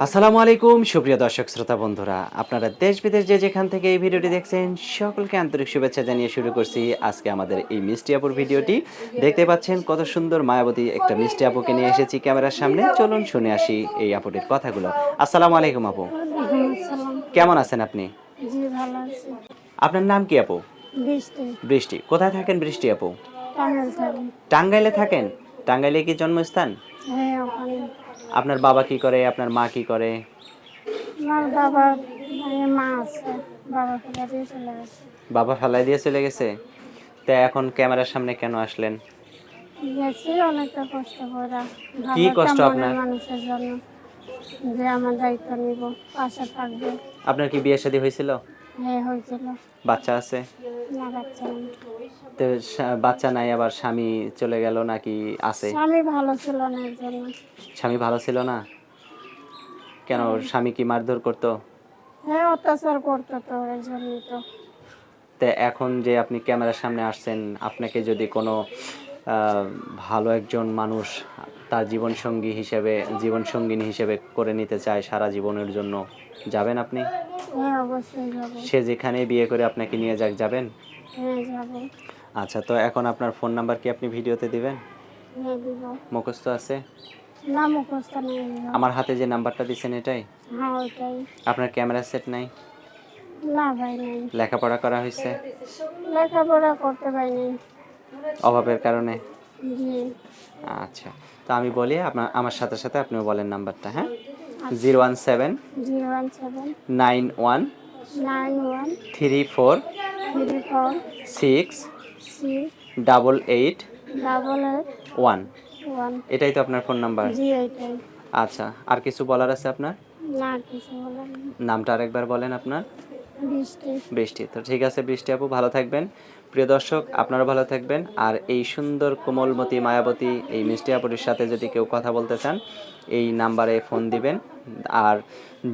আসসালামু আলাইকুম সুপ্রিয় দর্শক শ্রোতা বন্ধুরা। আপনারা দেশ বিদেশ যে যেখান থেকে এই ভিডিওটি দেখছেন সকলকে আন্তরিক শুভেচ্ছা জানিয়ে শুরু করছি আজকে আমাদের এই মিষ্টি আপুর ভিডিওটি। দেখতে পাচ্ছেন কত সুন্দর মায়াবতী একটা মিষ্টি আপুকে নিয়ে এসেছি ক্যামেরার সামনে। চলুন শুনে আসি এই আপুটির কথাগুলো। আসসালামু আলাইকুম আপু। কেমন আছেন আপনি? আপনার নাম কি আপু? বৃষ্টি। বৃষ্টি। কোথায় থাকেন বৃষ্টি আপু? টাঙ্গাইলে থাকেন? টাঙ্গাইলে কি জন্মস্থান? হ্যাঁ আপনার বাবা কি করে? আপনার মা কি করে? আমার বাবা মানে মা আছে। বাবা ফেলে দিয়ে চলে গেছে। বাবা ফেলাই দিয়ে চলে গেছে? তা এখন ক্যামেরার সামনে কেন আসলেন? গেছি অনেকটা কষ্ট করে। কি কষ্ট আপনার? মানুষের জন্য? যে আমার দায়িত্ব নিব পাশে থাকবে। আপনার কি বিয়ে শাদী হয়েছিল? হ্যাঁ হয়েছিল। বাচ্চা আছে? না বাচ্চা নেই। তো সা- বাচ্চা নাই আবার স্বামী চলে গেল নাকি আছে? স্বামী ভালো ছিল না এর জন্য। স্বামী ভালো ছিল না? কেন স্বামী কি মারধর করতো? হ্যাঁ অত্যাচার করতো তো এর জন্যই তো। তে এখন যে আপনি ক্যামেরার সামনে আসছেন আপনাকে যদি কোনো ভালো একজন মানুষ তার জীবনসঙ্গী হিসেবে জীবনসঙ্গিনী হিসেবে করে নিতে চায় সারা জীবনের জন্য। যাবেন আপনি? হ্যাঁ অবশ্যই যাব। সে যেখানে বিয়ে করে আপনাকে নিয়ে যাক যাবেন? হ্যাঁ যাব। আচ্ছা তো এখন আপনার ফোন নাম্বার কি আপনি ভিডিওতে দিবেন? হ্যাঁ দিব। মুখস্থ আছে? না মুখস্থ নেই আমার হাতে যে নাম্বারটা দিচ্ছেন এটাই? হ্যাঁ আপনার ক্যামেরা সেট নাই? না ভাই নেই। লেখাপড়া করা হয়েছে? লেখাপড়া করতে পারিনি। অভাবের কারণে? আচ্ছা তো আমি বলি আপনার আমার সাথে সাথে আপনিও বলেন নাম্বারটা হ্যাঁ? Zero one seven zero one seven nine one three four six double eight double one. এটাই তো আপনার ফোন নাম্বার? আচ্ছা আর কিছু বলার আছে আপনার? নামটা আরেকবার বলেন আপনার। বৃষ্টি। তো ঠিক আছে বৃষ্টি আপু, ভালো থাকবেন। প্রিয় দর্শক আপনারা ভালো থাকবেন। আর এই সুন্দর কোমলমতি, মায়াবতী এই মিষ্টি আপুরির সাথে যদি কেউ কথা বলতে চান, এই নাম্বারে ফোন দিবেন। আর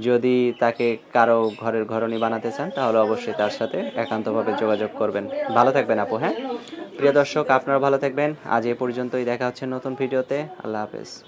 যদি তাকে কারও ঘরের ঘরণী বানাতে চান, তাহলে অবশ্যই তার সাথে একান্তভাবে যোগাযোগ করবেন। ভালো থাকবেন আপু হ্যাঁ? প্রিয় দর্শক আপনারা ভালো থাকবেন। আজ এ পর্যন্তই, দেখা হচ্ছে নতুন ভিডিওতে। আল্লাহ হাফেজ।